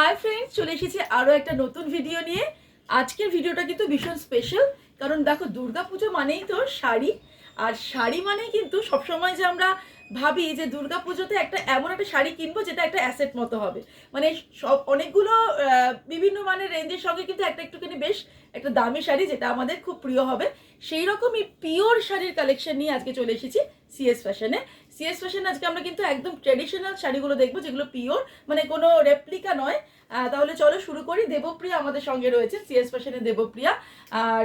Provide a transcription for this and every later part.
Hi friends চলে এসেছি আরও একটা নতুন ভিডিও নিয়ে। আজকের ভিডিওটা কিন্তু ভীষণ স্পেশাল কারণ দেখো দুর্গাপুজো মানেই তো শাড়ি, আর শাড়ি মানেই কিন্তু সবসময় যে আমরা ভাবি যে দুর্গাপুজোতে একটা এমন একটা শাড়ি কিনবো যেটা একটা অ্যাসেট মতো হবে। মানে সব অনেকগুলো বিভিন্ন মানের রেঞ্জের সঙ্গে কিন্তু একটা একটুখানি বেশ একটা দামি শাড়ি যেটা আমাদের খুব প্রিয় হবে। সেই রকমই পিওর শাড়ির কালেকশন নিয়ে আজকে চলে এসেছি। সিএস ফ্যাশনে সিএস ফ্যাশন আজকে আমরা কিন্তু একদম ট্রেডিশনাল শাড়িগুলো দেখব যেগুলো পিওর মানে কোনো রেপ্লিকা নয়। তাহলে চলো শুরু করি। দেবপ্রিয়া আমাদের সঙ্গে রয়েছে সিএস ফ্যাশনের দেবপ্রিয়া। আর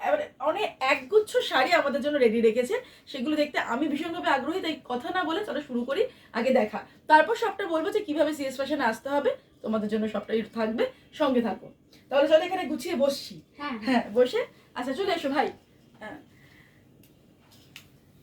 এবারে অনেক একগুচ্ছ শাড়ি আমাদের জন্য রেডি রেখেছে। সেগুলো দেখতে আমি ভীষণভাবে আগ্রহী তাই কথা না বলে চলো শুরু করি আগে দেখা। তারপর সবটা বলব যে কীভাবে সিএস ফ্যাশনে আসতে হবে তোমাদের জন্য সবটাই থাকবে। সঙ্গে থাকো। তাহলে চলো এখানে গুছিয়ে বসছি। হ্যাঁ। হ্যাঁ বসে। আচ্ছা চলে এসো ভাই।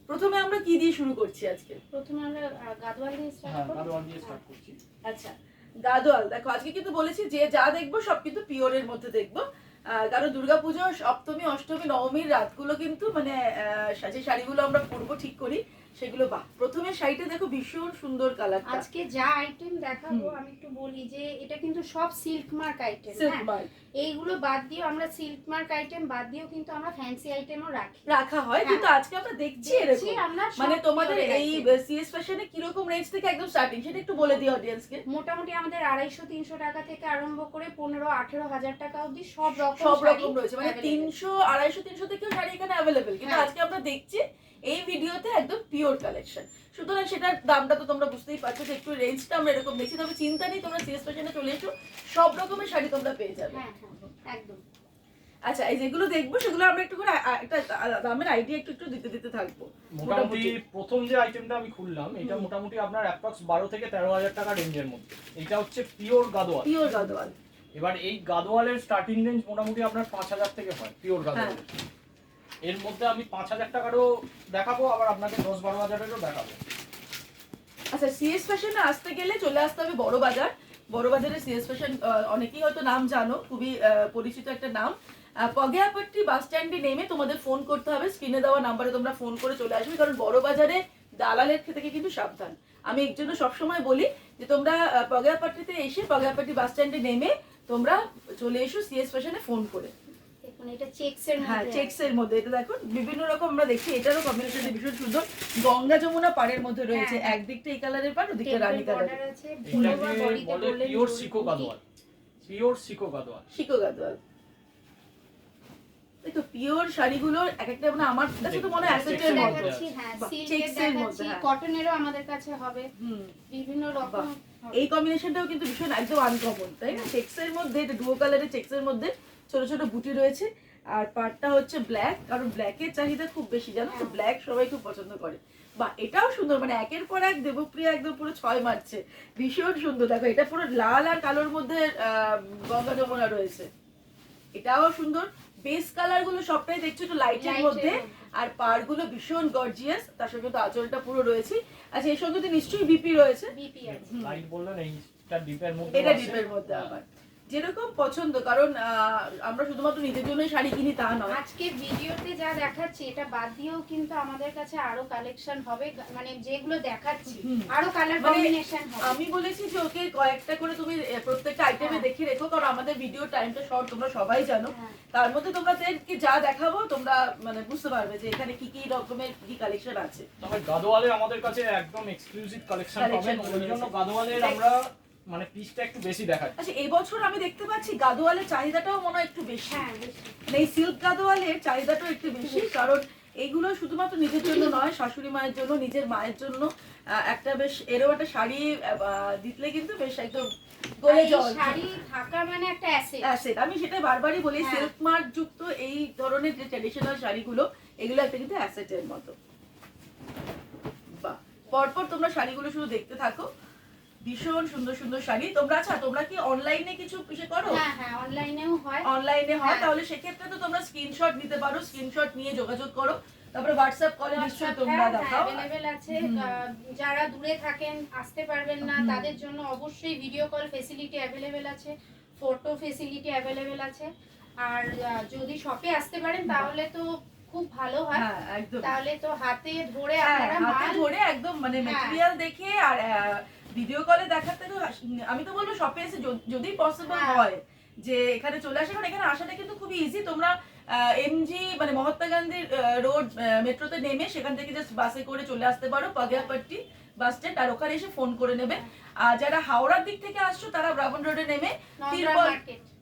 প্রথমে আমরা কি দিয়ে শুরু করছি আজকে? প্রথমে আমরা গাদওয়াল গাদোয়াল দিয়ে হ্যাঁ স্টার্ট করব? গাদোয়াল দিয়ে স্টার্ট করছি। আচ্ছা। গাদোয়াল দেখো আজকে কিন্তু বলেছি যে যা দেখব সব কিন্তু পিওরের মধ্যে দেখব। আহ, কারণ দুর্গাপুজো সপ্তমী অষ্টমী নবমীর রাতগুলো কিন্তু মানে আহ, যে শাড়িগুলো আমরা পরবো ঠিক করি সেগুলো বাহ। প্রথমে শাড়িটা দেখো ভীষণ সুন্দর কালারটা আজকে যা আইটেম দেখাবো আমি একটু বলি যে এটা কিন্তু সব সিল্ক মার্ক আইটেম এইগুলো বাদ দিয়েও আমরা সিল্ক মার্ক আইটেম বাদ দিয়েও কিন্তু আমরা ফ্যান্সি আইটেমও রাখি। রাখা হয় হ্যাঁ। কিন্তু আজকে আমরা দেখছি এরকম। মানে তোমাদের এই সিএস ফ্যাশনে কীরকম রেঞ্জ থেকে একদম স্টার্টিং সেটা একটু বলে দিই অডিয়েন্সকে মোটামুটি আমাদের আড়াইশো তিনশো টাকা থেকে আরম্ভ করে পনেরো আঠেরো হাজার টাকা অবধি সব রকম সব রকম রয়েছে। মানে available। তিনশো আড়াইশো তিনশো থেকেও শাড়ি এখানে অ্যাভেলেবেল কিন্তু হ্যাঁ। আজকে আমরা দেখছি এই ভিডিওতে একদম পিওর কালেকশন সুতরাং সেটার দামটা তো তোমরা বুঝতেই পারছ যে একটু রেঞ্জটা আমরা এরকম দেখছি। তবে চিন্তা নেই তোমরা সিএস ফ্যাশনে চলে এসো সব রকমের শাড়ি তোমরা পেয়ে যাবে। হ্যাঁ হ্যাঁ একদম। আচ্ছা এই যেগুলো দেখব সেগুলো আমরা একটু করে একটা দামের আইডিয়া একটু একটু দিতে দিতে থাকব। মোটামুটি মোটামুটি। প্রথম যে আইটেমটা আমি খুললাম এটা মোটামুটি আপনার অ্যাপ্রক্স বারো থেকে তেরো হাজার টাকা রেঞ্জের মধ্যে। এটা হচ্ছে পিওর গাদোয়াল। পিওর গাদোয়াল। এবার এই গাদোয়ালের স্টার্টিং রেঞ্জ মোটামুটি আপনার পাঁচ হাজার থেকে হয় পিওর গাদোয়াল এর মধ্যে আমি পাঁচ হাজার টাকারও দেখাবো, আবার আপনাকে দশ বারো হাজারেরও দেখাবো। আচ্ছা সিএস ফ্যাশনে আসতে গেলে চলে আসতে হবে বড় বাজার। বড় বাজারে সিএস ফ্যাশন অনেকেই হয়তো নাম জানো, খুবই পরিচিত একটা নাম। পগেয়াপট্টি বাস স্ট্যান্ডে নেমে তোমাদের ফোন করতে হবে স্ক্রিনে দেওয়া নাম্বারে তোমরা ফোন করে চলে আসবে, কারণ বড় বাজারে দালালের থেকে কিন্তু সাবধান। আমি এর জন্য সবসময় বলি যে তোমরা পগেয়াপট্টিতে এসে পগেয়াপট্টি বাস স্ট্যান্ডে নেমে তোমরা চলে এসো সিএস ফ্যাশনে ফোন করে। এটা এর হ্যাঁ মধ্যে মধ্যে। এটা দেখো বিভিন্ন রকম আমরা দেখছি এটারও কম্বিনেশন ভীষণ সুন্দর। গঙ্গা যমুনা পাড়ের মধ্যে রয়েছে। হ্যাঁ। একদিকটা এই কালারের পাড় ওদিকটা রানী কালারের আছে ভুলবা এটাকে বডিতে বলে বললেন পিওর সিকো গাদোয়াল। পিওর সিকো গাদোয়াল। শিকো গাদোয়াল। এই তো পিওর শাড়িগুলো এক একটা মানে আমার কাছে তো মনে হয় অ্যাসেটের মতো হ্যাঁ সিল্কের হ্যাঁ। কটনেরও আমাদের কাছে হবে। হুম। বিভিন্ন রকম এই কম্বিনেশনটাও কিন্তু ভীষণ একদম আনকমন তাই না? চেক্সের মধ্যে এটা ডুয়ো কালারের চেক্সের মধ্যে ছোট ছোট বুটি রয়েছে। আর পার্টটা হচ্ছে ব্ল্যাক কারণ ব্ল্যাকের চাহিদা খুব বেশি জানো তো। ব্ল্যাক সবাই খুব পছন্দ করে। বা এটাও সুন্দর মানে একের পর এক দেবপ্রিয়া একদম পুরো ছয় মারছে। ভীষণ সুন্দর। দেখো এটা পুরো লাল আর কালোর মধ্যে আহ, গঙ্গা যমুনা রয়েছে। এটাও সুন্দর। বেস কালারগুলো সবটাই দেখছ একটু লাইটের এর মধ্যে। আর পারগুলো ভীষণ গর্জিয়াস তার সঙ্গে তো আঁচলটা পুরো রয়েছে। আচ্ছা এর সঙ্গে তো নিশ্চয়ই বিপি রয়েছে। বিপি আছে। ডিপের মধ্যে এটা। ডিপের মধ্যে। আবার। যেরকম পছন্দ কারণ আমরা শুধুমাত্র নিজের জন্যই শাড়ি কিনি তা নয় আজকে ভিডিওতে যা দেখাচ্ছি এটা বাদ দিয়েও কিন্তু আমাদের কাছে আরও কালেকশন হবে মানে যেগুলো দেখাচ্ছি আরও কালার কম্বিনেশন হবে আমি বলেছি যে ওকে কয়েকটা করে তুমি এ, প্রত্যেকটা আইটেমে হ্যাঁ। দেখে রেখো কারণ আমাদের ভিডিও টাইমটা শর্ট তোমরা সবাই জানো হ্যাঁ। তার মধ্যে তোমরা তোমাদেরকে যা দেখাবো তোমরা মানে বুঝতে পারবে যে এখানে কি কি রকমের কি কালেকশন আছে তবে গাদোয়ালে আমাদের কাছে একদম এক্সক্লুসিভ কালেকশন পাবেন ওই জন্য। গাদোয়ালের আমরা মানে পিসটা একটু বেশি দেখাচ্ছি আচ্ছা এই বছর আমি দেখতে পাচ্ছি গাদোয়ালের চাহিদাটাও মনে হয় একটু বেশি। হ্যাঁ মানে এই সিল্ক গাদোয়ালের চাহিদাটাও একটু বেশি কারণ এইগুলো শুধুমাত্র নিজের জন্য নয় শাশুড়ি মায়ের জন্য নিজের মায়ের জন্য একটা বেশ এরও একটা শাড়ি আহ, দিতলে কিন্তু বেশ একদম গলে জল। শাড়ি থাকা মানে একটা অ্যাসেট অ্যাসেট আমি সেটা বারবারই বলি হ্যাঁ। সিল্ক মার্ক যুক্ত এই ধরনের যে ট্রেডিশনাল শাড়িগুলো এগুলো একটা কিন্তু অ্যাসেটের মতো। বাহ। পরপর তোমরা শাড়িগুলো শুধু দেখতে থাকো। ভীষণ সুন্দর সুন্দর শাড়ি। তোমরা আচ্ছা তোমরা কি অনলাইনে কিছু কিছু করো? হ্যাঁ হ্যাঁ অনলাইনেও হয়। অনলাইনে হয় হ্যাঁ। তাহলে সেক্ষেত্রে তো তোমরা স্ক্রিনশট নিতে পারো স্ক্রিনশট নিয়ে যোগাযোগ করো। তারপরে হোয়াটসঅ্যাপ কলে নিশ্চয়ই তোমরা দেখাও। অ্যাভেলেবেল আছে। যারা দূরে থাকেন আসতে পারবেন না তাদের জন্য অবশ্যই ভিডিও কল ফেসিলিটি অ্যাভেলেবেল আছে ফটো ফেসিলিটি অ্যাভেলেবেল আছে। আর যদি শপে আসতে পারেন তাহলে তো খুব ভালো হয়। হ্যাঁ তাহলে তো হাতে ধরে হ্যাঁ, আপনারা হাতে ধরে একদম মানে হ্যাঁ। মেটেরিয়াল দেখে আর ভিডিও কলে দেখার থেকে আমি তো বলব শপে এসে যদি- পসিবল হ্যাঁ। হয় যে এখানে চলে আসে কারণ এখানে আসাটা কিন্তু খুবই ইজি তোমরা এমজি মানে মহাত্মা গান্ধী রোড মেট্রোতে নেমে সেখান থেকে জাস্ট বাসে করে চলে আসতে পারো পাগিয়াপাট্টি বাস স্ট্যান্ড আর ওখানে এসে ফোন করে নেবে। আর যারা হাওড়ার দিক থেকে আসছো তারা ব্রাহ্মণ রোডে নেমে তিরপল-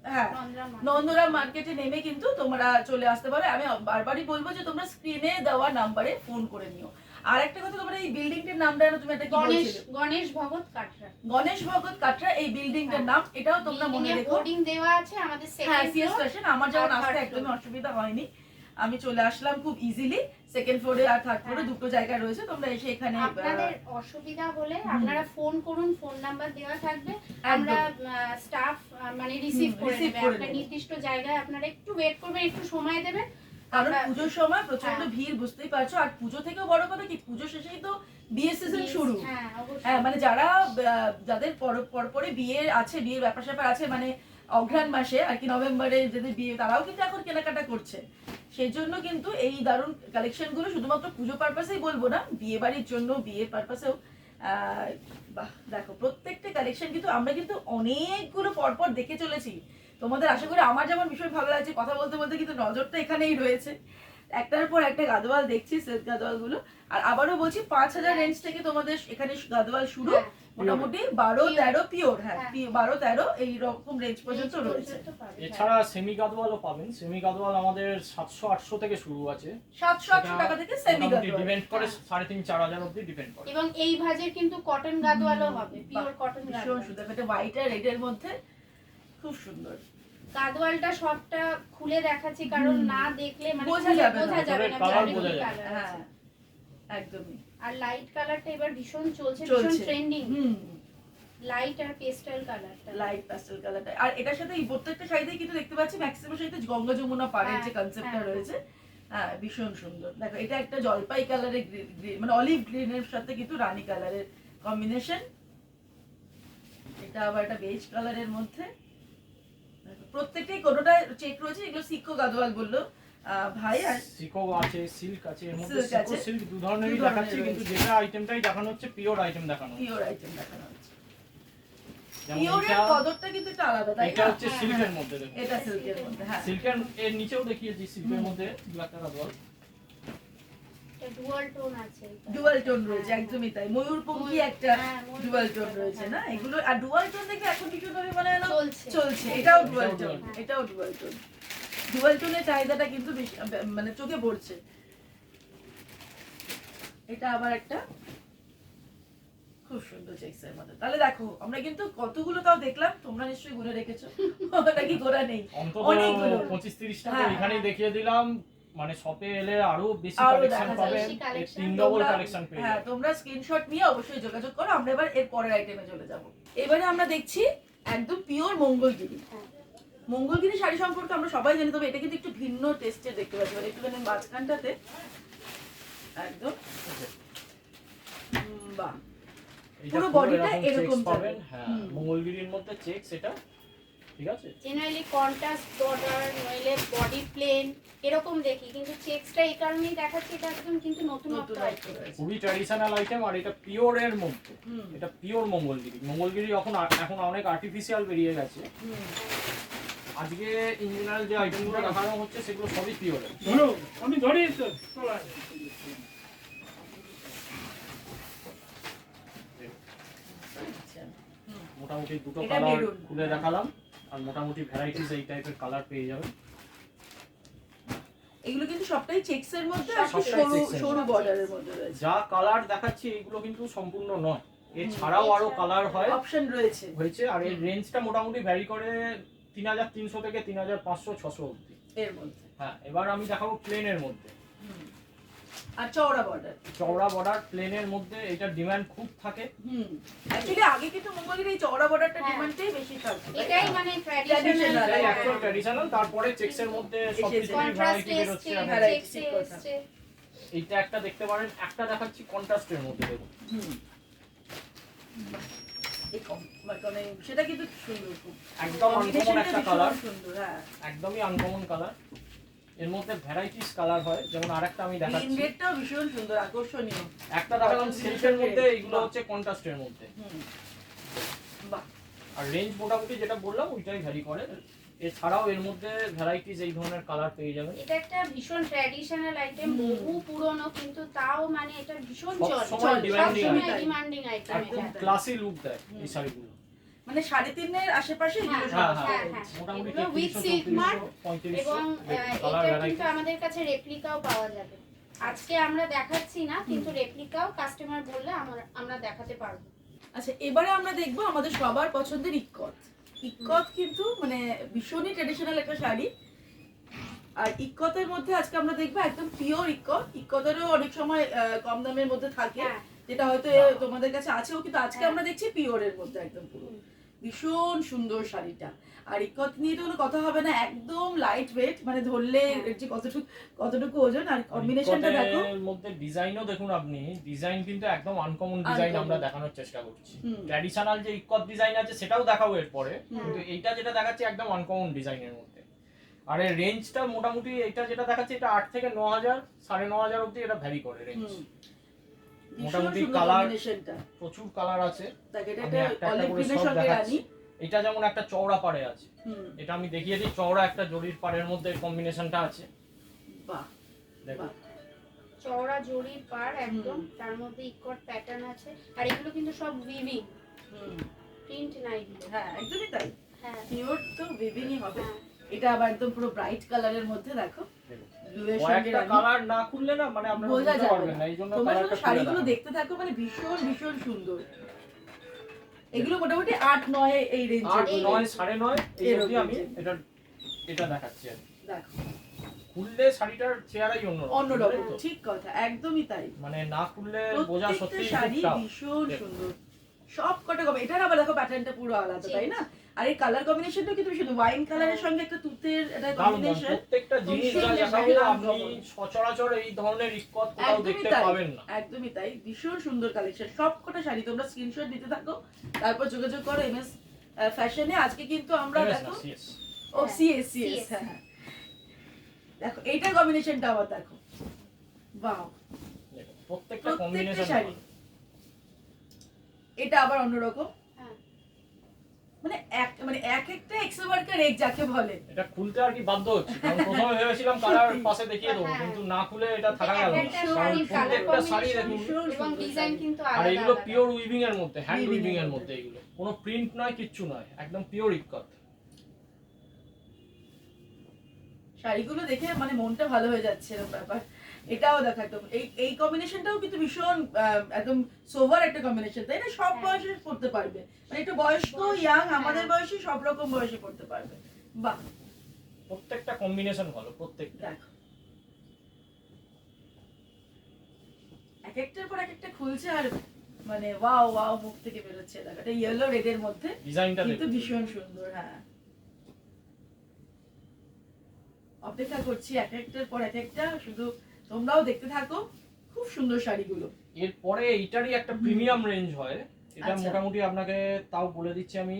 হ্যাঁ নন্দরা মার্কেট নন্দরা মার্কেটে নেমে কিন্তু তোমরা চলে আসতে পারো। আমি বারবারই বলব যে তোমরা স্ক্রিনে দেওয়া নাম্বারে ফোন করে নিও। আর একটা কথা তোমরা এই বিল্ডিংটার নামটা তুমি একটা কি গণেশ গণেশ ভগত কাটরা। গণেশ ভগত কাটরা এই বিল্ডিংটার নাম এটাও তোমরা মনে রেখো। দেওয়া আছে আমাদের হ্যাঁ সেকেন্ড সিএস আমার যেমন আর আসতে একদমই অসুবিধা হয়নি। আমি চলে আসলাম খুব ইজিলি সেকেন্ড ফ্লোরে আর থার্ড ফ্লোরে হ্যাঁ। দুটো জায়গা রয়েছে তোমরা এসে এখানে আপনাদের অসুবিধা হলে আপনারা ফোন করুন ফোন নাম্বার দেওয়া থাকবে। আমরা স্টাফ মানে রিসিভ করে নেবে একটা নির্দিষ্ট জায়গায় আপনারা একটু ওয়েট করবেন একটু সময় দেবেন। কারণ পুজোর সময় প্রচণ্ড হ্যাঁ। ভিড় বুঝতেই পারছ। আর পুজো থেকেও বড় কথা কি পুজো শেষেই তো বিয়ে সিজন শুরু। হ্যাঁ হ্যাঁ মানে যারা যাদের পরপরে বিয়ে আছে বিয়ের ব্যাপার স্যাপার আছে মানে অঘ্রাণ মাসে আর কি নভেম্বরে যাদের বিয়ে তারাও কিন্তু এখন কেনাকাটা করছে। সেই জন্য কিন্তু এই দারুণ কালেকশনগুলো শুধুমাত্র পুজো পারপাসেই বলব না বিয়ে বাড়ির জন্য বিয়ের পারপাসেও বাহ দেখো প্রত্যেকটা কালেকশন কিন্তু আমরা কিন্তু অনেকগুলো পরপর দেখে চলেছি। তোমাদের আশা করি আমার যেমন ভীষণ ভালো লাগছে কথা বলতে বলতে কিন্তু নজরটা এখানেই রয়েছে। একটার পর একটা গাদোয়াল দেখছি সেট গাদোয়ালগুলো আর আবারও বলছি পাঁচ হাজার রেঞ্জ থেকে তোমাদের এখানে গাদোয়াল শুরু। হ্যাঁ, মোটামুটি বারো তেরো পিওর হ্যাঁ হ্যাঁ। বারো তেরো এই রকম রেঞ্জ পর্যন্ত রয়েছে। হ্যাঁ। এছাড়া সেমি গাদওয়ালও পাবেন। সেমি গাদওয়াল আমাদের সাতশো আটশো থেকে শুরু আছে। সাতশো আটশো টাকা থেকে সেমি গাদোয়াল। ডিপেন্ড করে হ্যাঁ। সাড়ে তিন চার হাজার অব্দি ডিপেন্ড করে। এবং এই ভাজের কিন্তু কটন গাদোয়ালও হবে পিওর কটন ভীষণ গাদোয়াল। সুন্দর এটা হোয়াইট আর রেডের মধ্যে খুব সুন্দর। গাদোয়ালটা সবটা খুলে দেখাচ্ছি কারণ না দেখলে মানে বোঝা যাবে বোঝা যাবে না যাবে হ্যাঁ আছে। একদমই। আর লাইট কালারটা এবার ভীষণ চলছে ভীষণ ট্রেন্ডিং হুম। লাইট আর পেস্টাল কালারটা লাইট প্যাস্টেল কালারটা আর এটার সাথে এই প্রত্যেকটা শাড়িতে কিন্তু দেখতে পাচ্ছি ম্যাক্সিমাম শাড়িতে গঙ্গা যমুনা পাড়ের যে হ্যাঁ, কনসেপ্টটা হ্যাঁ। রয়েছে। হ্যাঁ। ভীষণ সুন্দর। দেখো এটা একটা জলপাই কালারের মানে অলিভ গ্রিনের সাথে কিন্তু রানী কালারের কম্বিনেশন এটা আবার একটা বেজ কালারের মধ্যে। প্রত্যেকটাই কোনোটা চেক রয়েছে এগুলো সিকো গাদওয়াল বলল। ভাই আর সিকো আছে সিল্ক আছে এর মধ্যে সিকো সিল্ক দু ধরনেরই ধরনের দেখাচ্ছি কিন্তু যেটা আইটেমটাই দেখানো হচ্ছে পিওর আইটেম দেখানো পিওর আইটেম দেখানো হচ্ছে। পিওরের এটা কদরটা কিন্তু একটু আলাদা তাই এটা হচ্ছে হ্যাঁ, সিল্কের মধ্যে দেখুন। এটা সিল্কের মধ্যে হ্যাঁ। সিল্কের এর নিচেও দেখিয়েছি সিল্কের মধ্যে গাদওয়াল ডুয়াল টোন আছে এটা। ডুয়াল টোন রয়েছে একদমই তাই। ময়ূরপঙ্খী একটা ডুয়াল টোন রয়েছে না। এগুলো আর ডুয়াল টোন দেখে এখন ভীষণ ভাবে মানে চলছে। চলছে। এটাও এটাও ডুয়াল টোন এটাও ডুয়াল টোন ডুয়াল টোনের চাহিদাটা কিন্তু মানে চোখে পড়ছে। এটা আবার একটা খুব সুন্দর চেক্সের মধ্যে তাহলে দেখো আমরা কিন্তু কতগুলো তাও দেখলাম তোমরা নিশ্চয়ই গুনে রেখেছো। নাকি গোনা নেই? অনেকগুলো। পঁচিশ তিরিশটা এখানেই দেখিয়ে দিলাম। মানে শপে এলে আরও বেশি কালেকশন পাবেন তিন ডবল কালেকশন পেয়ে হ্যাঁ তোমরা স্ক্রিনশট নিয়ে অবশ্যই যোগাযোগ করো আমরা এবার এর পরের আইটেমে চলে যাব। এবারে আমরা দেখছি একদম পিওর মঙ্গলগিরি। হ্যাঁ। মঙ্গলগিরি শাড়ি সম্পর্কে আমরা সবাই জানি তবে এটা কিন্তু একটু ভিন্ন টেস্টের দেখতে পাচ্ছি। মানে একটুখানি মাঝখানটাতে একদম বাহ। পুরো bodyটা এরকম পাবেন হ্যাঁ মঙ্গলগিরির মধ্যে চেক এটা ঠিক আছে? জেনারেলি কন্ট্রাস্ট বর্ডার নইলে বডি প্লেন এরকম দেখি। কিন্তু চেক্সটা এই কারণেই দেখাচ্ছি এটা একদম কিন্তু নতুন খুবই ট্র্যাডিশনাল আইটেম আর এটা পিওর এর মধ্যে। এটা পিওর মঙ্গলগিরি। মঙ্গলগিরি এখন এখন অনেক আর্টিফিশিয়াল বেরিয়ে গেছে। আজকে ইঞ্জিনিয়ার যে আইটেমগুলো দেখানো হচ্ছে সেগুলো সবই পিওর ধরো আমি ধরি। আচ্ছা। মোটামুটি দুটো কালার খুলে দেখালাম। আর মোটামুটি ভ্যারাইটিস এই টাইপের কালার পেয়ে যাবেন। এগুলো কিন্তু সবটাই চেক্স এর মধ্যে আর সরু সরু বর্ডারের মধ্যে রয়েছে। যা কালার দেখাচ্ছি এইগুলো কিন্তু সম্পূর্ণ নয়। এছাড়াও আরও কালার হয়। অপশন রয়েছে। হয়েছে আর এর রেঞ্জটা মোটামুটি ভ্যারি করে তিন হাজার তিনশো থেকে তিন হাজার পাঁচশো ছশো অব্দি এর মধ্যে। হ্যাঁ এবার আমি দেখাবো প্লেনের মধ্যে। আর চওড়া বর্ডার চওড়া বর্ডার প্লেনের মধ্যে এটার ডিমান্ড খুব থাকে। হুম। অ্যাকচুয়ালি আগে কিন্তু এই চওড়া বর্ডারটা হ্যাঁ। ডিমান্ডটাই বেশি থাকতো। এটাই মানে ট্র্যাডিশনাল হ্যাঁ। ট্র্যাডিশনাল তারপরে চেক্সের মধ্যে ভ্যারাইটি কথা। এসছে এইটা একটা দেখতে পারেন একটা দেখাচ্ছি কন্ট্রাস্টের মধ্যে দেখুন। হুম। মানে সেটা কিন্তু সুন্দর একদম আনকমন একটা কালার সুন্দর হ্যাঁ। একদমই আনকমন কালার এর মধ্যে ভ্যারাইটিস কালার হয়। যেমন আরেকটা আমি দেখাচ্ছি। রেডটাও ভীষণ সুন্দর আকর্ষণীয়। একটা দেখালাম সিল্কের মধ্যে বাহ। হচ্ছে কন্ট্রাস্টের মধ্যে। বাহ। আর রেঞ্জ মোটামুটি যেটা বললাম ওইটাই ভ্যারি করে। এছাড়াও এর মধ্যে ভ্যারাইটিস এই ধরনের কালার পেয়ে যাবেন এটা একটা ভীষণ ট্র্যাডিশনাল আইটেম বহু পুরনো কিন্তু তাও মানে এটা ভীষণ সব চল সময় সবসময় ডিমান্ডিং আইটেম আর ক্লাসি লুক দেয় এই শাড়িগুলো। মানে সাড়ে তিনের আশেপাশে হ্যাঁ, হ্যাঁ, আছে। হ্যাঁ, হ্যাঁ। এবং এটা কিন্তু আমাদের কাছে রেপ্লিকাও পাওয়া যাবে। আজকে আমরা দেখাচ্ছি না কিন্তু রেপ্লিকাও কাস্টমার বললে আমরা আমরা দেখাতে পারব। আচ্ছা এবারে আমরা দেখব আমাদের সবার পছন্দের ইক্কত। ইক্কত কিন্তু মানে ভীষণই ট্রেডিশনাল একটা শাড়ি। আর ইক্কতের মধ্যে আজকে আমরা দেখব একদম পিওর ইক্কত। ইক্কতেরও অনেক সময় আহ, কম দামের মধ্যে থাকে। হ্যাঁ। যেটা হয়তো তোমাদের কাছে আছেও কিন্তু আজকে। আমরা দেখছি পিওরের মধ্যে একদম পুরো। ভীষণ সুন্দর শাড়িটা। আর ইক্কত নিয়ে তো কোনো কথা হবে না একদম লাইট ওয়েট মানে ধরলে হ্যাঁ। যে কতটুকু কতটুকু ওজন আর কম্বিনেশনটা দেখো। এর মধ্যে ডিজাইনও দেখুন আপনি ডিজাইন কিন্তু একদম আনকমন ডিজাইন আমরা দেখানোর চেষ্টা করছি। ট্র্যাডিশনাল যে ইকত ডিজাইন আছে সেটাও দেখাবো এরপরে। কিন্তু এইটা যেটা দেখাচ্ছে একদম আনকমন ডিজাইনের মধ্যে। আর এর রেঞ্জটা মোটামুটি এটা যেটা দেখাচ্ছে এটা আট থেকে ন হাজার সাড়ে ন হাজার অব্দি এটা ভ্যারি করে রেঞ্জ মোটামুটি কম্বিনেশনটা প্রচুর কালার আছে। এটা যেমন একটা চওড়া পাড়ে আছে। এটা আমি দেখিয়ে দিই চওড়া একটা জরির পাড়ের মধ্যে কম্বিনেশনটা আছে। বাহ বাহ। চওড়া জরির পার একদম তার মধ্যে ইকট প্যাটার্ন আছে। আর এগুলো কিন্তু সব হুম। প্রিন্ট নাই হ্যাঁ একদমই তাই। হ্যাঁ। পিওর তো বিভিন্নই হবে। হ্যাঁ। এটা আবার একদম পুরো ব্রাইট কালারের মধ্যে দেখো। কয়েকটা কালার না খুললে না মানে আপনারা বুঝতে পারবেন না। না এই জন্য কালারটা শাড়িগুলো দেখতে থাকো মানে ভীষণ ভীষণ সুন্দর। এগুলো মোটামুটি আট নয় এই আট রেঞ্জের নয় সাড়ে এই অবধি আমি এটা এটা দেখাচ্ছি আর দেখো। খুললে শাড়িটার চেহারাই অন্য অন্যরকম ঠিক কথা একদমই তাই। মানে না খুললে বোঝা সত্যি শাড়ি ভীষণ সুন্দর। সব কটা কবে এটার আবার দেখো প্যাটার্নটা পুরো আলাদা তাই না? আর এই কালার কম্বিনেশনটা কিন্তু ভীষণ ওয়াইন কালারের সঙ্গে একটা তুতের একটা কম্বিনেশন প্রত্যেকটা জিনিস যা আপনি সচরাচর এই ধরনের ইস্কত কোথাও একদমই দেখতে তাই। পাবেন না। একদমই তাই। ভীষণ সুন্দর কালেকশন সব কটা শাড়ি তোমরা স্ক্রিনশট দিতে থাকো তারপর যোগাযোগ করো এম এস ফ্যাশনে আজকে কিন্তু আমরা দেখো. ও হ্যাঁ, সিএস সিএস CS হ্যাঁ। দেখো এইটার কম্বিনেশনটা আবার দেখো। বাহ প্রত্যেকটা প্রত্যেকটা কম্বিনেশন শাড়ি। এটা আবার অন্যরকম। হ্যাঁ। মানে এক মানে এক একটা এক্সোভার্কার এক যাকে বলে। এটা খুলতে আর কি বাধ্য হচ্ছে কারণ প্রথমে ভেবেছিলাম কালার পাশে দেখিয়ে দেবো হ্যাঁ। কিন্তু না খুলে এটা থাকা গেল। প্রত্যেকটা শাড়ি দেখুন এবং ডিজাইন কিন্তু আর এগুলো পিওর উইভিং এর মধ্যে হ্যান্ড উইভিং এর। মধ্যে। এগুলো। কোনো প্রিন্ট নয় কিচ্ছু নয় একদম পিওর ইক্কত শাড়িগুলো দেখে মানে মনটা ভালো হয়ে যাচ্ছে এরকম ব্যাপার। এটাও দেখা একদম। এই এই কম্বিনেশনটাও কিন্তু ভীষণ একদম সোভার একটা কম্বিনেশন তাই না? সব হ্যাঁ। বয়সে পড়তে পারবে। মানে একটু বয়স্ক ইয়াং হ্যাঁ। আমাদের বয়সে সব রকম বয়সে পড়তে পারবে। বাহ। প্রত্যেকটা কম্বিনেশন ভালো প্রত্যেকটা। এক একটার পর এক একটা খুলছে আর মানে ওয়াও ওয়াও মুখ থেকে বেরোচ্ছে। দেখো এটা ইয়েলো রেডের মধ্যে ডিজাইনটা কিন্তু ভীষণ সুন্দর হ্যাঁ। অপেক্ষা করছি এক একটার পর এক একটা শুধু তোমরাও দেখতে থাকো। খুব সুন্দর শাড়িগুলো। এরপরে এইটারই একটা প্রিমিয়াম রেঞ্জ হয়। এটা আচ্ছা। মোটামুটি আপনাকে তাও বলে দিচ্ছি আমি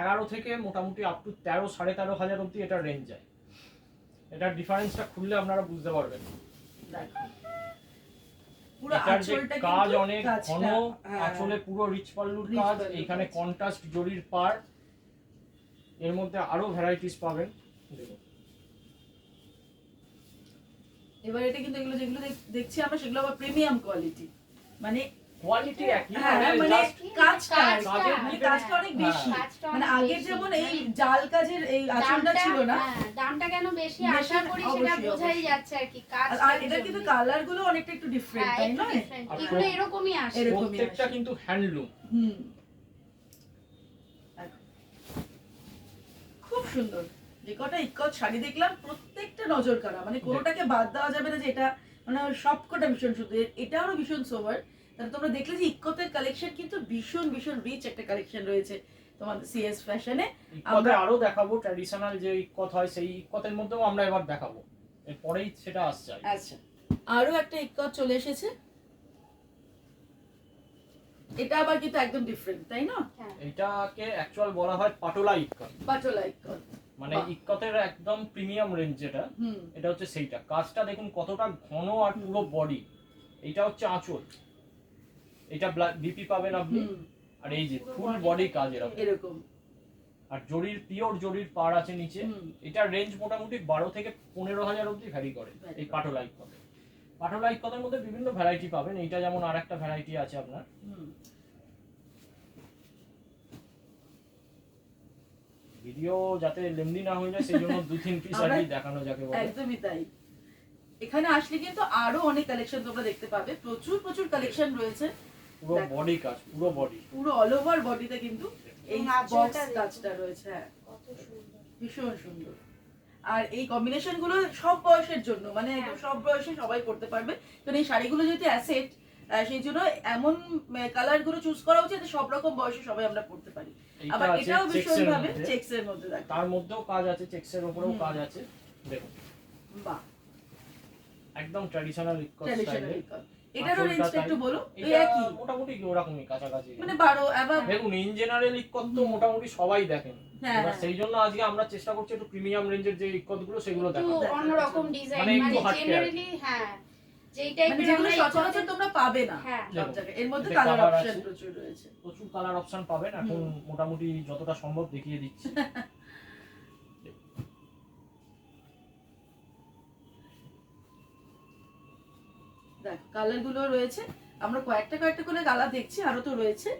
এগারো থেকে মোটামুটি আপ টু তেরো সাড়ে তেরো হাজার অব্দি এটা রেঞ্জ যায়। এটার ডিফারেন্সটা খুললে আপনারা বুঝতে পারবেন। কাজ অনেক ঘন হ্যাঁ। আঁচলে পুরো রিচ পাল্লুর কাজ এখানে। কন্ট্রাস্ট জরির পার এর মধ্যে আরও ভ্যারাইটিস পাবেন। দেখুন। এবার এটা কিন্তু এগুলো যেগুলো দেখছি আমরা সেগুলো আবার প্রিমিয়াম কোয়ালিটি মানে কোয়ালিটি একই হ্যাঁ মানে মানে কাজটা কাজটা, মানে হ্যাঁ। অনেক বেশি। মানে আগের যেমন এই মানে জাল কাজের এই দামটা- ছিল না হ্যাঁ, দামটা কেন বেশি? আশা করি সেটা বোঝাই যাচ্ছে আর কি কাজ আর- এটা কিন্তু কালারগুলো অনেকটা একটু ডিফারেন্ট তাই নয়? আর এগুলো এরকমই আসে। প্রত্যেকটা কিন্তু হ্যান্ডলুম হুম। খুব সুন্দর। যে কটা ইকত শাড়ি দেখলাম প্রত্যেকটা নজর কাড়া। মানে কোনোটাকে বাদ দেওয়া যাবে না যে এটা মানে সব কটা ভীষণ সুন্দর। এ- এটারও ভীষণ সোভার তাহলে তোমরা দেখলে যে ইকতের কালেকশন কিন্তু ভীষণ ভীষণ রিচ একটা কালেকশন রয়েছে তোমাদের সিএস ফ্যাশনে আমরা- আরও দেখাবো ট্র্যাডিশনাল যে ইকত হয় সেই ইকতের মধ্যেও আমরা এবার দেখাবো। এরপরেই সেটা আসছে। আচ্ছা। আরও একটা ইকত চলে এসেছে। এটা আবার কিন্তু একদম ডিফারেন্ট তাই না? হ্যাঁ। এটাকে অ্যাকচুয়াল বলা হয় পাটোলা ইক্কত পাটোলা ইকত মানে বাহ। ইক্কতের একদম প্রিমিয়াম রেঞ্জ যেটা এটা হচ্ছে সেইটা। কাজটা দেখুন কতটা ঘন আর পুরো বডি এটা হচ্ছে আঁচল। এটা বিপি পাবেন আপনি। আর এই যে ফুল বডি কাজ এরকম। আর জরির পিওর জরির পার আছে নিচে। এটা রেঞ্জ মোটামুটি বারো থেকে পনেরো হাজার অব্দি ভ্যারি করে। এই করে। পাটোলাইক কত পাটোলাইক কতের মধ্যে বিভিন্ন ভ্যারাইটি পাবেন। এইটা যেমন আর একটা ভ্যারাইটি আছে আপনার। ভিডিও যাতে লেমনি না হয়ে যায় সেই জন্য দু তিন পিস আর দেখানো যাকে বলে। একদমই তাই। এখানে আসলে কিন্তু আরও অনেক কালেকশন তোমরা দেখতে পাবে। প্রচুর প্রচুর কালেকশন রয়েছে। পুরো বডি কাজ পুরো বডি পুরো অল ওভার বডিতে কিন্তু এই বক্স কাজটা রয়েছে হ্যাঁ। কত সুন্দর। ভীষণ সুন্দর। আর এই কম্বিনেশনগুলো সব বয়সের জন্য মানে হ্যাঁ। সব বয়সে সবাই করতে পারবে। কারণ এই শাড়িগুলো যেহেতু অ্যাসেট সেই জন্য এমন কালারগুলো চুজ করা উচিত সব রকম বয়সে সবাই আমরা পড়তে পারি। আবার এটাও ভীষণ চেক্সের ভাবে এর মধ্যে দেখো। তার মধ্যেও কাজ আছে চেক্সের উপরেও কাজ আছে। দেখুন। বাহ। একদম ট্র্যাডিশনাল ইকো ট্র্যাডিশনাল স্টাইলে এটারও রেঞ্জটা একটু বলো এই একই? মোটামুটি ওরকমই কাছাকাছি। মানে বারো আবার দেখুন ইন জেনারেল ইকত তো মোটামুটি সবাই দেখেন। হ্যাঁ এবার সেই জন্য আজকে আমরা চেষ্টা করছি একটু প্রিমিয়াম রেঞ্জের যে ইকতগুলো সেগুলো দেখাবো। অন্যরকম ডিজাইন মানে একটু মানে। জেনারেলি হ্যাঁ। যেই মানে টাইপের যেগুলো আমরা সচরাচর তোমরা পাবে না। হ্যাঁ। সব জায়গায়। এর মধ্যে কালার অপশন প্রচুর রয়েছে। প্রচুর কালার অপশন পাবেন। এখন মোটামুটি যতটা সম্ভব দেখিয়ে দিচ্ছি। দেখ কালারগুলো রয়েছে। আমরা কয়েকটা কয়েকটা করে কালার দেখছি আরও তো রয়েছে।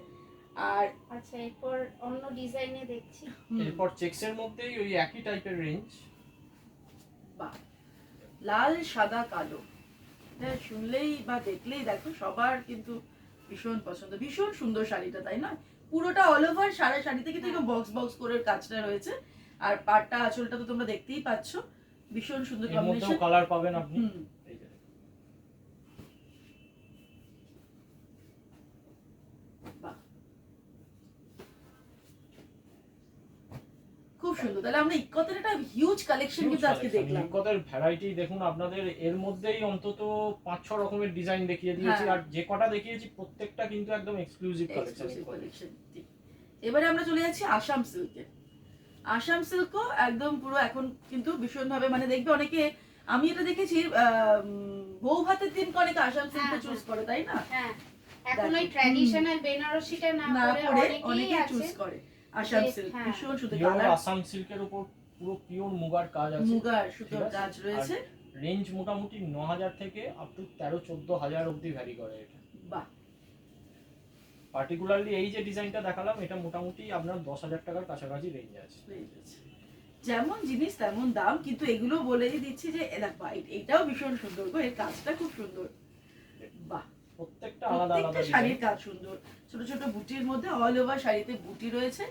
আর আচ্ছা এরপর অন্য ডিজাইনে দেখছি। এরপর চেক্সের মধ্যেই ওই একই টাইপের রেঞ্জ বাহ। লাল সাদা কালো। এটা শুনলেই বা দেখলেই দেখো সবার কিন্তু ভীষণ পছন্দ। ভীষণ সুন্দর শাড়িটা তাই না পুরোটা অল ওভার সারা শাড়িতে কিন্তু হ্যাঁ। বক্স বক্স করে কাজটা রয়েছে। আর পাটটা আঁচলটা তো তোমরা দেখতেই পাচ্ছ। ভীষণ সুন্দর কম্বিনেশন কালার পাবেন আপনি হুম এই যে। বাহ। খুব সুন্দর। তাহলে আমরা ইকতের একটা হিউজ কালেকশন কিন্তু আজকে দেখলাম। ইকতের ভ্যারাইটি দেখুন আপনাদের এর মধ্যেই অন্তত পাঁচ ছ রকমের ডিজাইন দেখিয়ে দিয়েছি। হ্যাঁ। আর যে কটা দেখিয়েছি প্রত্যেকটা কিন্তু একদম এক্সক্লুসিভ কালেকশন। এবারে আমরা চলে যাচ্ছি আসাম সিল্কে। আসাম সিল্কও একদম পুরো এখন কিন্তু ভীষণ ভাবে মানে দেখবে অনেকে আমি এটা দেখেছি আহ, বউ ভাতের দিন অনেকে আসাম সিল্ক হ্যাঁ, চুজ হ্যাঁ। করে তাই না? হ্যাঁ। এখন ওই ট্র্যাডিশনাল বেনারসিটা না করে অনেকেই চুজ করে। আসাম সিল্ক হ্যাঁ। ভীষণ সুন্দর কালার আসাম সিল্কের উপর পুরো পিওর মুগার কাজ আছে। মুগার সুতোর কাজ রয়েছে। রেঞ্জ মোটামুটি ন হাজার থেকে আপ টু তেরো চোদ্দ হাজার অব্দি ভ্যারি করে এটা। বাহ। পার্টিকুলারলি এই যে ডিজাইনটা দেখালাম এটা মোটামুটি আপনার দশ হাজার টাকার কাছাকাছি রেঞ্জ আছে। যেমন জিনিস তেমন দাম কিন্তু এগুলো বলেই দিচ্ছি যে এ দেখো এই- ভীষণ সুন্দর গো এর কাজটা খুব সুন্দর। বাহ। প্রত্যেকটা আলাদা আলাদা শাড়ির কাজ সুন্দর। ছোট ছোট বুটির মধ্যে অল ওভার শাড়িতে বুটি রয়েছে।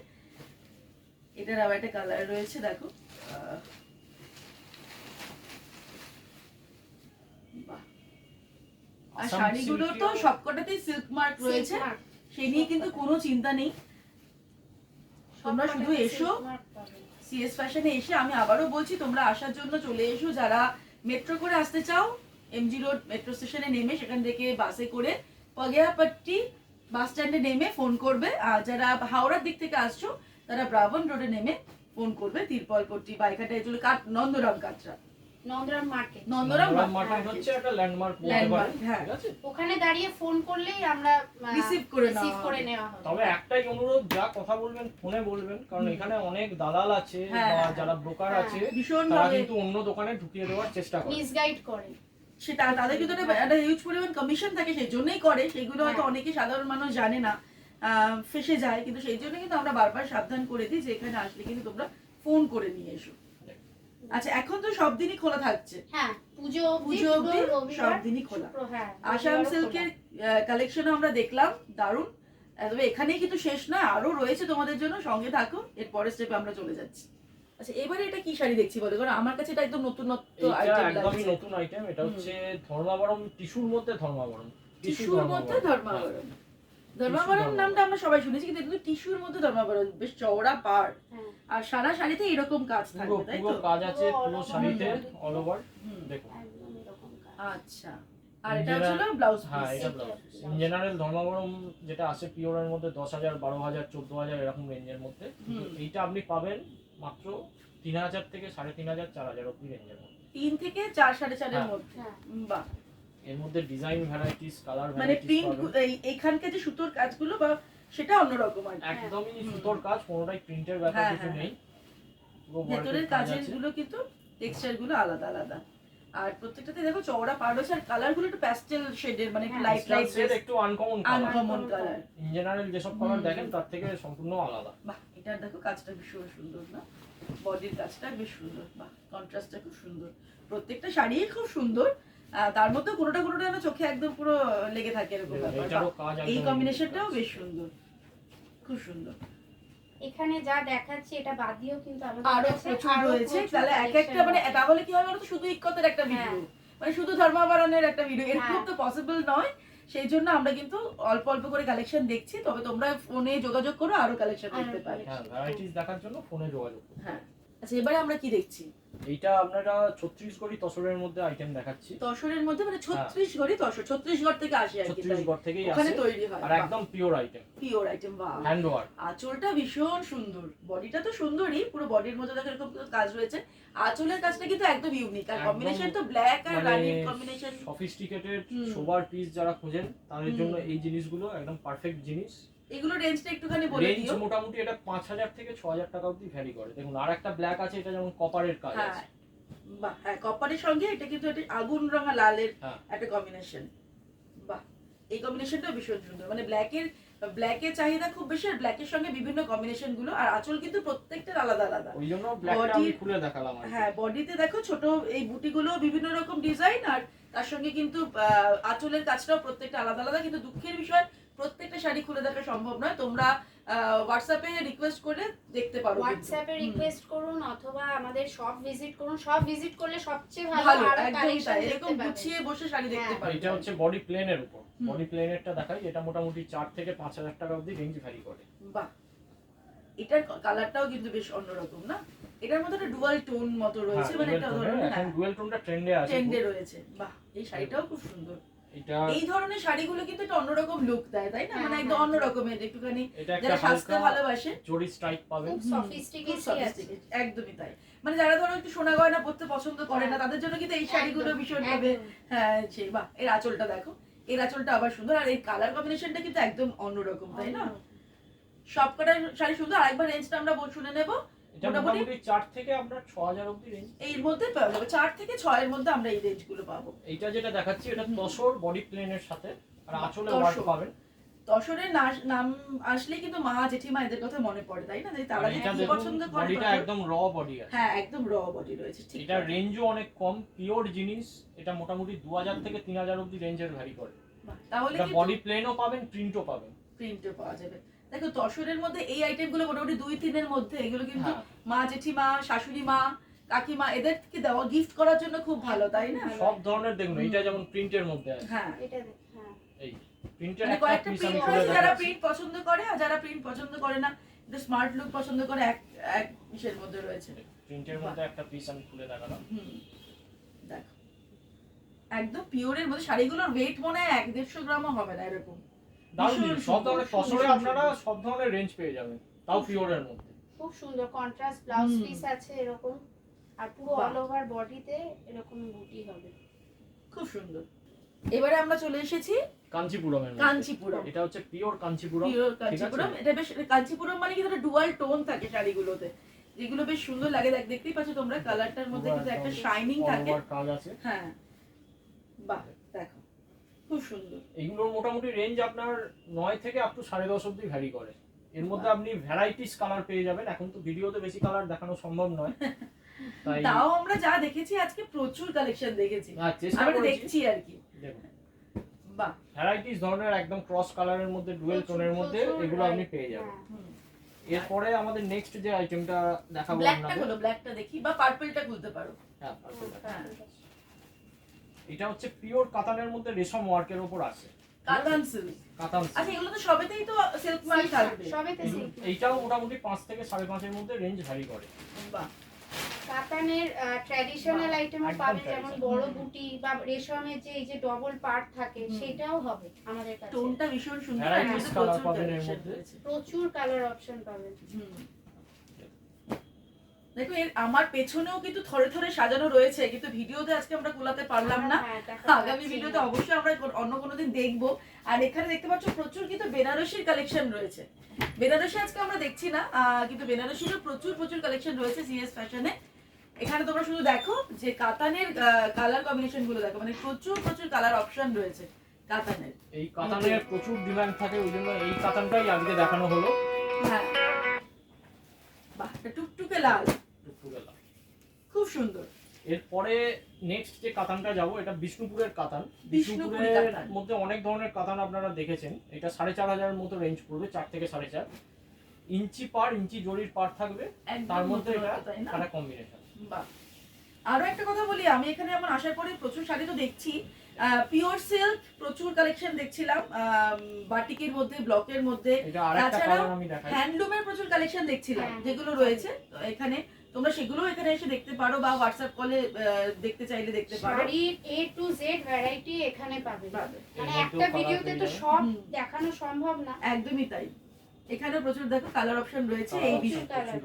এটার আবার একটা কালার রয়েছে দেখো। আর তো সবকটাতেই সিল্ক মার্ক রয়েছে। সেই নিয়ে কিন্তু কোনো চিন্তা নেই। তোমরা শুধু এসো। সিএস ফ্যাশনে এসে আমি আবারও বলছি তোমরা আসার জন্য চলে এসো। যারা মেট্রো করে আসতে চাও এমজি রোড মেট্রো স্টেশনে নেমে সেখান থেকে বাসে করে পগেয়াপট্টি বাস স্ট্যান্ডে নেমে ফোন করবে। আর যারা হাওড়ার দিক থেকে আসছো তারা ব্রাভন রোডে নেমে ফোন করবে তিরপলপট্টি বাইকাটা এগুলো কাট নন্দরাম কাটরা নন্দরাম মার্কেট। নন্দরাম নন্দরাম মার্কেট। হচ্ছে একটা ল্যান্ডমার্ক বলতে হ্যাঁ। ওখানে দাঁড়িয়ে ফোন করলেই আমরা Receive করে রিসিভ করে নেওয়া হবে। তবে একটাই অনুরোধ যা কথা বলবেন ফোনে বলবেন কারণ এখানে অনেক দালাল আছে হ্যাঁ, বা যারা ব্রোকার হ্যাঁ। আছে ভীষণ তারা কিন্তু অন্য দোকানে ঢুকিয়ে দেওয়ার চেষ্টা করে। মিসগাইড করে। সেটা তাদের কিন্তু একটা একটা হিউজ পরিমাণ কমিশন থাকে সেই জন্যই করে। সেগুলো হয়তো হ্যাঁ। অনেকে সাধারণ মানুষ জানে না। ফেসে যায় কিন্তু সেই জন্য কিন্তু আমরা বারবার সাবধান করে দিই যে এখানে আসলে কিন্তু তোমরা ফোন করে নিয়ে এসো। আচ্ছা এখন তো সব দিনই খোলা থাকছে। হ্যাঁ পুজো পুজো সব দিনই খোলা। হ্যাঁ আসাম সিল্কের। কালেকশনও আমরা দেখলাম দারুণ। তবে এখানেই কিন্তু শেষ নয় আরও রয়েছে তোমাদের জন্য সঙ্গে থাকো এর পরের স্টেপে আমরা চলে যাচ্ছি। আচ্ছা এবারে এটা কি শাড়ি দেখছি বলো? কারণ আমার কাছে এটা একদম নতুনত্ব আইটেম একদমই নতুন আইটেম এটা হচ্ছে ধর্মাবরম টিস্যুর মধ্যে ধর্মাবরম টিস্যু টিস্যুর মধ্যে ধর্মাবরণ। ধর্মাবরণ। নামটা আমরা সবাই শুনেছি কিন্তু এটা টিস্যুর মধ্যে ধর্মাবরণ বেশ চওড়া পাড়। হ্যাঁ। আর সারা শাড়িতে এরকম কাজ থাকবে তাই তো? কাজ আছে পুরো পুরো শাড়িতে অল ওভার কাজ। আচ্ছা। আর এটা General- ব্লাউজ হ্যাঁ এটা ব্লাউজ ইন জেনারেল ধর্মাবরম যেটা আছে পিওরের মধ্যে দশ হাজার বারো হাজার চোদ্দ হাজার এরকম রেঞ্জের মধ্যে। এইটা আপনি পাবেন মাত্র তিন হাজার থেকে সাড়ে তিন হাজার চার হাজার অব্দি রেঞ্জের মধ্যে। তিন থেকে চার সাড়ে চারের হ্যাঁ। মধ্যে। বাহ। এর মধ্যে ডিজাইন ভ্যারাইটিস কালার মানে প্রিন্ট যে সুতোর কাজগুলো বা সেটা অন্যরকম আর একদমই সুতোর কাজ কোনোটাই প্রিন্টের ব্যাপার হ্যাঁ, কিছু হ্যাঁ, নেই। ভেতরের work কাজেরগুলো কিন্তু টেক্সচারগুলো আলাদা আলাদা। আর প্রত্যেকটাতে দেখো চওড়া আর কালারগুলো একটু প্যাস্টেল শেডের মানে একটু হ্যাঁ, লাইট লাইট Substance একটু uncommon uncommon colour in general যেসব কালার দেখেন তার থেকে সম্পূর্ণ আলাদা। বাহ এটার দেখো কাজটা ভীষণ সুন্দর না? বডির কাজটা বেশ সুন্দর বাহ কন্ট্রাস্টটা খুব সুন্দর। প্রত্যেকটা শাড়িই খুব সুন্দর। তার মধ্যে কোনোটা কোনোটা যেন চোখে একদম পুরো লেগে থাকে এরকম এই কম্বিনেশনটাও বেশ সুন্দর। খুব সুন্দর। এখানে যা দেখাচ্ছি এটা বাদ দিয়েও কিন্তু আমাদের আরও প্রচুর রয়েছে। তাহলে এক একটা মানে তাহলে কি হবে শুধু ইক্কতের একটা ভিডিও হ্যাঁ। মানে শুধু ধর্মাবরণের একটা ভিডিও এরকম হ্যাঁ। তো পসিবল নয়। সেই জন্য আমরা কিন্তু অল্প অল্প করে কালেকশন দেখছি। তবে তোমরা ফোনে যোগাযোগ করো আরও কালেকশন দেখতে পারো। হ্যাঁ ভ্যারাইটিস দেখার জন্য ফোনে যোগাযোগ। হ্যাঁ। আচ্ছা এবারে আমরা কি দেখছি? এইটা আপনারা ছত্রিশগড়ি তসরের মধ্যে আইটেম দেখাচ্ছি। তসরের মধ্যে মানে ছত্রিশগড়ই তসর ছত্রিশগড় থেকে আসে আর কি? ছত্রিশগড় থেকেই ওখানে আসে তৈরি হয় আর একদম পিওর আইটেম পিওর আইটেম বাহ। হ্যান্ড ওয়ার্ক আঁচলটা ভীষণ সুন্দর। বডিটা তো সুন্দরই পুরো বডির মধ্যে দেখো এরকম কাজ রয়েছে। আঁচলের কাজটা কিন্তু একদম ইউনিক আর কম্বিনেশন তো ব্ল্যাক আর মানে কম্বিনেশন সফিস্টিকেটেড। শোবার পিস যারা খোঁজেন তাদের জন্য এই জিনিসগুলো একদম পারফেক্ট জিনিস। এগুলো রেঞ্জটা একটুখানি বলে রেঞ্জ দিও। মোটামুটি এটা পাঁচ হাজার থেকে ছ হাজার টাকা অব্দি ভ্যারি করে। দেখুন আর একটা ব্ল্যাক আছে এটা যেমন কপারের কাজ হ্যাঁ। আছে। বাহ হ্যাঁ কপারের সঙ্গে এটা কিন্তু একটা আগুন রঙা লালের হ্যাঁ। একটা কম্বিনেশন বাহ এই কম্বিনেশনটা ভীষণ সুন্দর। মানে ব্ল্যাকের ব্ল্যাকের চাহিদা খুব বেশি আর ব্ল্যাকের সঙ্গে বিভিন্ন কম্বিনেশনগুলো আর আঁচল কিন্তু প্রত্যেকটার আলাদা আলাদা। ওই জন্য ব্ল্যাকটা আমি খুলে দেখালাম হ্যাঁ বডিতে দেখো ছোট এই বুটিগুলো বিভিন্ন রকম ডিজাইন আর তার সঙ্গে কিন্তু আঁচলের কাজটাও প্রত্যেকটা আলাদা আলাদা কিন্তু দুঃখের বিষয় প্রত্যেকটা শাড়ি খুলে দেখা সম্ভব নয়। তোমরা হোয়াটসঅ্যাপে রিকোয়েস্ট করে দেখতে পারো হোয়াটসঅ্যাপে রিকোয়েস্ট করুন অথবা আমাদের শপ ভিজিট করুন। শপ ভিজিট করলে সবচেয়ে ভালো কালেকশন এরকম গুছিয়ে বসে শাড়ি দেখতে হ্যাঁ। পারো। এটা হচ্ছে বডি প্লেনের উপর। বডি প্লেনেরটা দেখাই এটা মোটামুটি চার থেকে পাঁচ হাজার টাকা অব্দি রেঞ্জ ভ্যারি করে। বাহ। এটার কালারটাও কিন্তু বেশ অন্যরকম না? এটার মধ্যে একটা ডুয়াল টোন মতো রয়েছে মানে একটা হ্যাঁ, ধরনের ডুয়েল টোনটা ট্রেন্ডে আছে ট্রেন্ডে রয়েছে। বাহ এই শাড়িটাও খুব সুন্দর। এই ধরনের শাড়িগুলো কিন্তু একটা অন্যরকম লুক দেয় তাই না? হ্যাঁ, মানে একদম হ্যাঁ। অন্যরকমের একটুখানি যারা সাজতে ভালোবাসে। জরি স্ট্রাইক sophisticated, একদমই তাই। মানে যারা ধরো একটু সোনা গয়না পড়তে পছন্দ করে না হ্যাঁ। তাদের জন্য কিন্তু এই শাড়িগুলো ভীষণ ভাবে হ্যাঁ সেই বাহ এর আঁচলটা দেখো। এর আঁচলটা আবার সুন্দর আর এই কালার কম্বিনেশনটা কিন্তু একদম অন্যরকম তাই না? সব কটা শাড়ি সুন্দর। আরেকবার রেঞ্জটা আমরা শুনে নেব। মোটামুটি- মোটামুটি চার থেকে আপনার ছ হাজার অব্দি রেঞ্জ এর মধ্যে পাওয়া যাবে। চার থেকে ছয়ের মধ্যে আমরা এই রেঞ্জগুলো পাবো। এইটা যেটা দেখাচ্ছি এটা তসর বডি প্লেনের সাথে। আর আঁচলে ওয়ার্ক পাবেন। তসরের নাম আসলেই কিন্তু মা জেঠিমা এদের কথা মনে পড়ে তাই না? তারা যে কি পছন্দ করে বডিটা একদম র বডি আছে। হ্যাঁ একদম র বডি রয়েছে ঠিক এটা রেঞ্জও অনেক কম পিওর জিনিস। এটা মোটামুটি দু হাজার থেকে তিন হাজার অব্দি রেঞ্জের ভ্যারি করে। তাহলে বডি প্লেনও পাবেন প্রিন্টও পাবেন। প্রিন্টও পাওয়া যাবে। দেখো তসরের মধ্যে এই আইটেম আইটেমগুলো মোটামুটি দুই তিনের মধ্যে। এগুলো কিন্তু হ্যাঁ। মা জেঠিমা শাশুড়ি মা কাকিমা এদেরকে দেওয়া গিফট করার জন্য খুব ভালো তাই না? সব ধরনের দেখুন এটা যেমন প্রিন্টের মধ্যে আছে। হ্যাঁ। এটা হ্যাঁ। এই প্রিন্টের মানে একটা প্রিন্ট খুলে যারা প্রিন্ট পছন্দ করে আর যারা প্রিন্ট পছন্দ করে না একটু স্মার্ট লুক পছন্দ করে এক এক ইসের মধ্যে রয়েছে। প্রিন্টের মধ্যে একটা পিস আমি খুলে দেখালাম। হুম। দেখো। একদম পিওরের মধ্যে শাড়িগুলোর ওয়েট মনে হয় এক দেড়শো গ্রামও হবে না এরকম। দারুণ সব ধরনের ফসলে আপনারা সব ধরনের রেঞ্জ পেয়ে যাবেন। তাও পিওরের মধ্যে। খুব সুন্দর। কন্ট্রাস্ট ব্লাউজ পিস আছে এরকম। আর পুরো বাহ। অল ওভার বডিতে এরকম বুটি হবে। খুব সুন্দর। এবারে আমরা চলে এসেছি কাঞ্চিপুরমের। কাঞ্চিপুরম। এটা হচ্ছে পিওর কাঞ্চিপুরম পিওর কাঞ্চিপুরম। এটা বেশ কাঞ্চিপুরম মানে কি একটা ডুয়াল টোন থাকে শাড়িগুলোতে। যেগুলো বেশ সুন্দর লাগে দেখ দেখতেই পাচ্ছ তোমরা। কালারটার মধ্যে কিন্তু একটা শাইনিং থাকে। over কাজ আছে। হ্যাঁ। বাহ। খুব সুন্দর। এইগুলোর মোটামুটি রেঞ্জ আপনার নয় থেকে আপ টু সাড়ে দশ অব্দি ভ্যারি করে। এর মধ্যে আপনি ভ্যারাইটিস কালার পেয়ে যাবেন। এখন তো ভিডিওতে বেশি কালার দেখানো সম্ভব নয়। তাও আমরা যা দেখেছি আজকে প্রচুর কালেকশন দেখেছি। হ্যাঁ, আমরা দেখছি আর কি। বাহ। ভ্যারাইটিস ধরনের একদম ক্রস কালারের মধ্যে ডুয়েল টোনের মধ্যে এগুলো আপনি পেয়ে যাবেন। হ্যাঁ। এরপরে আমাদের নেক্সট যে আইটেমটা দেখাবো ব্ল্যাকটা হলো ব্ল্যাকটা দেখি বা পার্পলটা খুলতে পারো। হ্যাঁ, purple টা। হ্যাঁ। এটা হচ্ছে পিওর কাতানের মধ্যে রেশম ওয়ার্কের উপর আছে কাতান সিল্ক কাতান। আচ্ছা এগুলো তো সবেতেই তো সিল্ক মার্ক থাকবে সবেতে silk। এইটাও মোটামুটি পাঁচ থেকে সাড়ে পাঁচের মধ্যে রেঞ্জ ভ্যারি করে বাহ কাতানের ট্র্যাডিশনাল আইটেমও একদম পাবে যেমন বড় বুটি বা রেশমের যে এই যে ডবল পার্ট থাকে সেটাও হবে আমাদের কাছে টোনটা ভীষণ সুন্দর প্রচুর পাবেন এর collection মধ্যে। রয়েছে। প্রচুর কালার অপশন পাবেন হুম। দেখো এর আমার পেছনেও কিন্তু থরে থরে সাজানো রয়েছে কিন্তু ভিডিওতে আজকে আমরা কুলাতে পারলাম না। হ্যাঁ, আগামী ভিডিওতে অবশ্যই আমরা অন্য কোনো দিন দেখব। আর এখানে দেখতে পাচ্ছ প্রচুর কিন্তু বেনারসির কালেকশন রয়েছে। বেনারসি আজকে আমরা দেখছি না কিন্তু বেনারসিরও প্রচুর প্রচুর কালেকশন রয়েছে সিএস ফ্যাশনে। এখানে তোমরা শুধু দেখো যে কাতানের কালার কম্বিনেশনগুলো দেখো মানে প্রচুর প্রচুর কালার অপশন রয়েছে কাতানের। এই কাতানের প্রচুর ডিমান্ড থাকে ওই জন্য এই কাতানটাই আজকে দেখানো হলো। হ্যাঁ। বাহ টুকটুকে লাল। খুব সুন্দর। এরপরে নেক্সট যে কাতানটা যাব এটা বিষ্ণুপুরের কাতান। বিষ্ণুপুরের মধ্যে অনেক ধরনের কাতান আপনারা দেখেছেন। এটা সাড়ে চার হাজারের মতো রেঞ্জ পড়বে চার থেকে সাড়ে চার। ইঞ্চি পার ইঞ্চি জরির পার থাকবে। তার মধ্যে এটা একটা, কম্বিনেশন আরও একটা কথা বলি আমি এখানে আমার আসার পরে প্রচুর শাড়ি তো দেখছি। পিওর সিল্ক প্রচুর কালেকশন দেখছিলাম বাটিকের মধ্যে ব্লকের মধ্যে। এটা আরেকটা তাছাড়াও কালার আমি দেখাই। হ্যান্ডলুমের প্রচুর কালেকশন দেখছিলাম হ্যাঁ। যেগুলো রয়েছে। তো এখানে তোমরা সেগুলো এখানে এসে দেখতে পারো বা হোয়াটসঅ্যাপ কলে দেখতে চাইলে দেখতে পারো। শাড়ির এ টু জেড ভ্যারাইটি এখানে পাবে। পাবে। মানে একটা ভিডিওতে তো সব দেখানো সম্ভব না। একদমই তাই। এখানে প্রচুর দেখো কালার অপশন রয়েছে এই Colour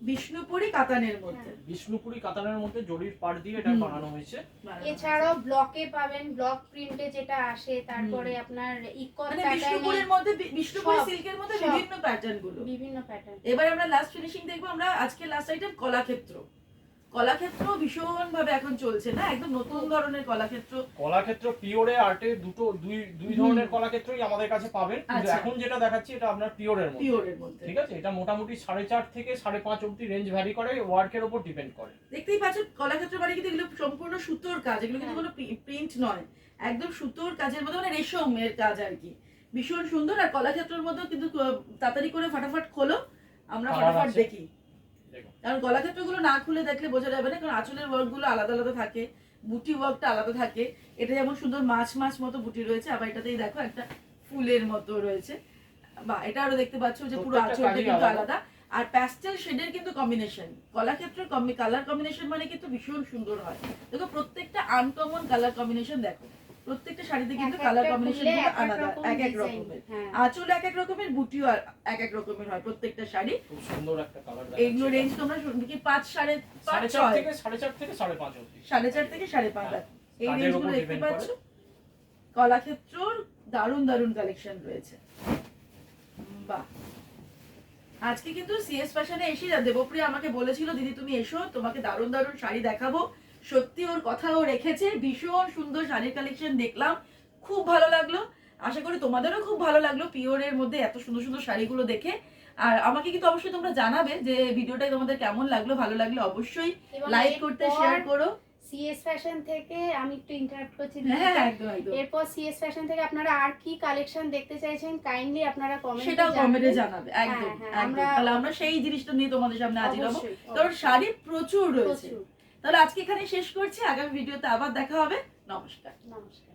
বিষ্ণুপুরি কাতানের মধ্যে। বিষ্ণুপুরি কাতানের মধ্যে জরির পাট দিয়ে এটা। বানানো হয়েছে। এছাড়াও ব্লকে পাবেন ব্লক প্রিন্টে যেটা আসে তারপরে আপনার ইকো মানে বিষ্ণুপুরের মধ্যে বিষ্ণুপুরি সিল্কের মধ্যে বিভিন্ন প্যাটার্নগুলো। বিভিন্ন প্যাটার্ন এবার আমরা লাস্ট ফিনিশিং দেখব আমরা আজকে লাস্ট আইটেম কলাক্ষেত্র। কলাক্ষেত্র ভীষণ ভাবে এখন চলছে না? একদম নতুন ধরনের কলাক্ষেত্র। কলাক্ষেত্র পিওরে আর্টে দুটো দুই দুই ধরনের কলাক্ষেত্রই আমাদের কাছে পাবেন কিন্তু আচ্ছা। এখন যেটা দেখাচ্ছি এটা আপনার পিওরের মধ্যে। পিওরের মধ্যে। ঠিক আছে? এটা মোটামুটি সাড়ে চার থেকে সাড়ে পাঁচ অব্দি রেঞ্জ ভ্যারি করে ওয়ার্কের উপর ডিপেন্ড করে। দেখতেই পাচ্ছ কলাক্ষেত্র বাড়ি কিন্তু এগুলো সম্পূর্ণ সুতোর কাজ এগুলো কিন্তু হ্যাঁ। কোনো প্রিন্ট নয়। একদম সুতোর কাজের মধ্যে মানে রেশমের কাজ আর কি। ভীষণ সুন্দর আর কলাক্ষেত্রের মধ্যেও কিন্তু তাড়াতাড়ি করে ফাটাফাট খোলো। আমরা ফাটাফাট দেখি। কারণ কলাক্ষেত্রগুলো না খুলে দেখলে বোঝা যাবে না কারণ আঁচলের ওয়ার্কগুলো আলাদা আলাদা থাকে বুটি ওয়ার্কটা আলাদা থাকে। এটা যেমন সুন্দর মাছ মাছ মতো বুটি রয়েছে আবার এটাতেই দেখো একটা ফুলের মতো রয়েছে। বা এটা আরও দেখতে পাচ্ছ যে পুরো আঁচলটা কিন্তু আলাদা। আলাদা। আর প্যাস্টেল শেডের কিন্তু কম্বিনেশন কলাক্ষেত্রের কালার কম্বিনেশন মানে কিন্তু ভীষণ সুন্দর হয়। দেখো প্রত্যেকটা আনকমন কালার কম্বিনেশন দেখো। প্রত্যেকটা শাড়িতে কিন্তু কালার কম্বিনেশন আলাদা এক এক রকমের। হ্যাঁ। আঁচল এক এক রকমের বুটিও আর এক এক রকমের হয় প্রত্যেকটা শাড়ি। খুব সুন্দর একটা কালার এইগুলো রেঞ্জ তোমরা শুনবে কি পাঁচ সাড়ে পাঁচ ছয়। থেকে সাড়ে চার থেকে সাড়ে পাঁচ সাড়ে চার থেকে সাড়ে পাঁচ। হ্যাঁ। এই রেঞ্জগুলো দেখতে পাচ্ছ? কলাক্ষেত্রর দারুণ দারুণ কালেকশন রয়েছে। বাহ। আজকে কিন্তু সিএস ফ্যাশনে এসে যা দেবপ্রিয়া আমাকে বলেছিল দিদি তুমি এসো তোমাকে দারুণ দারুণ শাড়ি দেখাবো। সত্যি ওর কথাও রেখেছে ভীষণ সুন্দর শাড়ির কালেকশন দেখলাম খুব ভালো লাগল। আশা করি তোমাদেরও খুব ভালো লাগল পিওরের মধ্যে এত সুন্দর সুন্দর শাড়িগুলো দেখে। আর আমাকে কিন্তু অবশ্যই তোমরা জানাবে যে ভিডিওটা তোমাদের কেমন লাগল ভালো লাগল অবশ্যই লাইক করতে শেয়ার করো। সিএস ফ্যাশন থেকে আমি একটু ইন্টারাপ্ট করছি হ্যাঁ এরপর সিএস ফ্যাশন থেকে আপনারা আর কি কালেকশন দেখতে চাইছেন কাইন্ডলি আপনারা কমেন্টে সেটাও কমেন্টে জানাবে একদম হ্যাঁ, হ্যাঁ, একদম। আমরা- তাহলে আমরা সেই জিনিসটা নিয়ে তোমাদের সামনে হাজির হব। কারণ শাড়ি প্রচুর রয়েছে। তাহলে আজকে এখানে শেষ করছি। আগামী ভিডিওতে আবার দেখা হবে। নমস্কার। নমস্কার।